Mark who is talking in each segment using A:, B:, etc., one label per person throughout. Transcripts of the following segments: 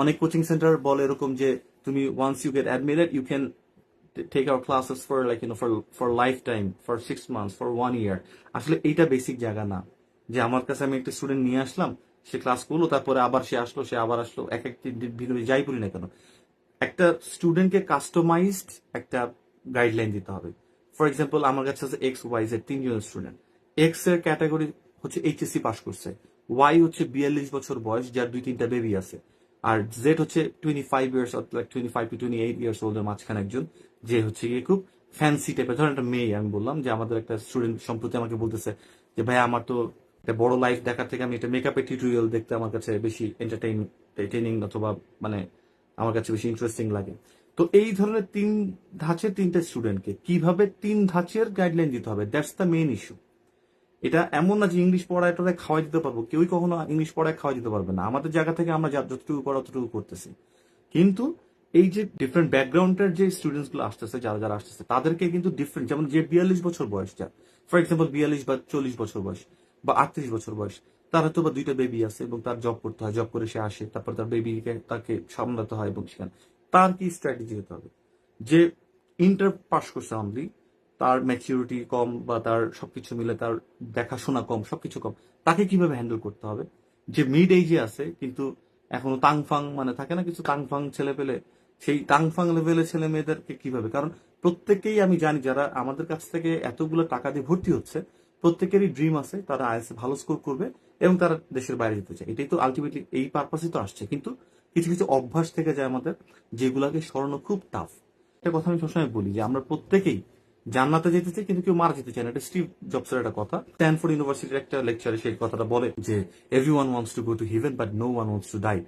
A: অনেক coaching centre বলে এরকম যে, তুমি once you get admitted you can take our classes for like you know for for lifetime for six months for one year আসলে এইটা basic জায়গা না। যে আমার কাছে আমি একটা স্টুডেন্ট নিয়ে আসলাম, সে ক্লাস করল, তারপরে আবার সে আসলো, সে আবার আসলো, এক একটি ভিতরে যাই বলি না কেন। একটা স্টুডেন্টকে কাস্টমাইজড একটা গাইডলাইন দিতে হবে। ফর এক্সাম্পল আমার কাছে আছে এক্স ওয়াই জেড তিনজন স্টুডেন্ট এক্সের ক্যাটাগরি হচ্ছে এইচএসসি পাস করছে। ওয়াই হচ্ছে বিয়াল্লিশ বছর বয়স, যার দুই তিনটা বেবি আছে। আর জেড হচ্ছে twenty five years like twenty five to twenty eight years ওল্ডের মাঝখানে একজন, যে হচ্ছে গিয়ে খুব ফ্যান্সি টাইপের ধরেন একটা মেয়ে, আমি বললাম যে আমাদের একটা স্টুডেন্ট সম্প্রতি আমাকে বলতেছে যে, ভাই, আমার তো একটা বড় লাইফ দেখার থেকে আমি একটা মেকআপের টিউটোরিয়াল দেখতে আমার কাছে বেশি এন্টারটেইন অথবা মানে আমার কাছে বেশি ইন্টারেস্টিং লাগে। তো এই ধরনের তিন ধাঁচের তিনটে স্টুডেন্টকে কীভাবে তিন ধাঁচের গাইডলাইন দিতে হবে? দ্যাটস দ্য মেইন ইস্যু এটা এমন না যে ইংলিশ পড়ায় টোড়ায় খাওয়াই দিতে পারব। কেউই কখনো ইংলিশ পড়ায় খাওয়াই দিতে পারবে না। আমাদের জায়গা থেকে আমরা যতটুকু করা ততটুকু করতেছি। কিন্তু এই যে ডিফারেন্ট ব্যাকগ্রাউন্ডের যে স্টুডেন্টসগুলো আসতেছে, যারা যারা আসতেছে, তাদেরকে কিন্তু ডিফারেন্ট যেমন যে বিয়াল্লিশ বছর বয়স যা ফর এক্সাম্পল বিয়াল্লিশ বা চল্লিশ বছর বয়স বা আটত্রিশ বছর বয়স, তার হয়তো বা দুইটা বেবি আছে এবং তার জব করতে হয় জব করে সে আসে, তারপর তার বেবিকে তাকে সামলাতে হয় এবং সেখানে তার কি স্ট্র্যাটেজি হতে হবে? যে ইন্টার পাস করছে অনলি তার ম্যাচিউরিটি কম বা তার সবকিছু মিলে তার দেখাশোনা কম, সবকিছু কম, তাকে কীভাবে হ্যান্ডেল করতে হবে? যে মিড এজে আছে, কিন্তু এখনও তাংফাং মানে থাকে না কিছু তাংফাং ছেলে পেলে, সেই তাংফাং লেভেলের ছেলে মেয়েদেরকে কীভাবে? কারণ প্রত্যেকেই আমি জানি যারা আমাদের কাছ থেকে এতগুলো টাকা দিয়ে ভর্তি হচ্ছে, প্রত্যেকেরই ড্রিম আছে তারা আইএসএ ভালো স্কোর করবে এবং তারা দেশের বাইরে যেতে চায়। এটাই তো আলটিমেটলি এই পারপাসই তো আসছে। কিন্তু কিছু কিছু অভ্যাস থেকে যায় আমাদের যেগুলাকে সরানো খুব টাফ একটা কথা আমি সবসময় বলি যে আমরা প্রত্যেকেই জান্নাতে যেতে চাই, কিন্তু কেউ মারা যেতে চায় না। এটা স্টিভ জবসের একটা কথা। স্ট্যানফোর্ড ইউনিভার্সিটির একটা লেকচারে সেই কথাটা বলে যে everyone wants to go to heaven but no one wants to die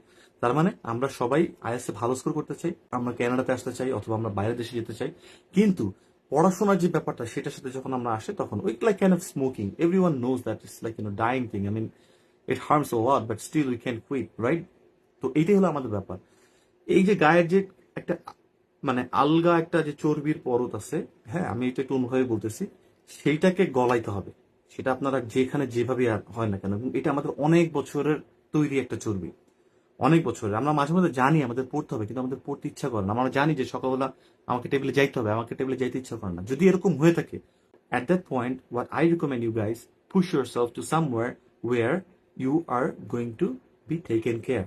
A: তার মানে আমরা সবাই আইএসএ ভালো স্কোর করতে চাই, আমরা কানাডাতে আসতে চাই, অথবা আমরা বাইরের দেশে যেতে চাই। কিন্তু পড়াশোনার যে ব্যাপারটা, সেটার সাথে যখন আমরা আসে, তখন ওই like can of smoking everyone knows that is like you know dying thing I mean it harms lot but still we can quit right তো এইটাই হলো আমাদের ব্যাপার। এই যে গায়ের যে একটা মানে আলগা একটা যে চর্বির পরত আছে হ্যাঁ আমি এটা একটু অনুভবে বলতেছি, সেইটাকে গলাইতে হবে। সেটা আপনারা যেখানে যেভাবে হয় না কেন এটা আমাদের অনেক বছরের তৈরি একটা চর্বি। অনেক বছরের। আমরা মাঝে মাঝে জানি আমাদের পড়তে হবে, কিন্তু আমাদের পড়তে ইচ্ছা করে না। আমরা জানি যে সকালবেলা আমাকে টেবিলে যাইতে হবে, আমাকে টেবিলে যাইতে ইচ্ছা করে না। যদি এরকম হয়ে থাকে, at point point I recommend you guys push yourself to somewhere where you are going to be taken care.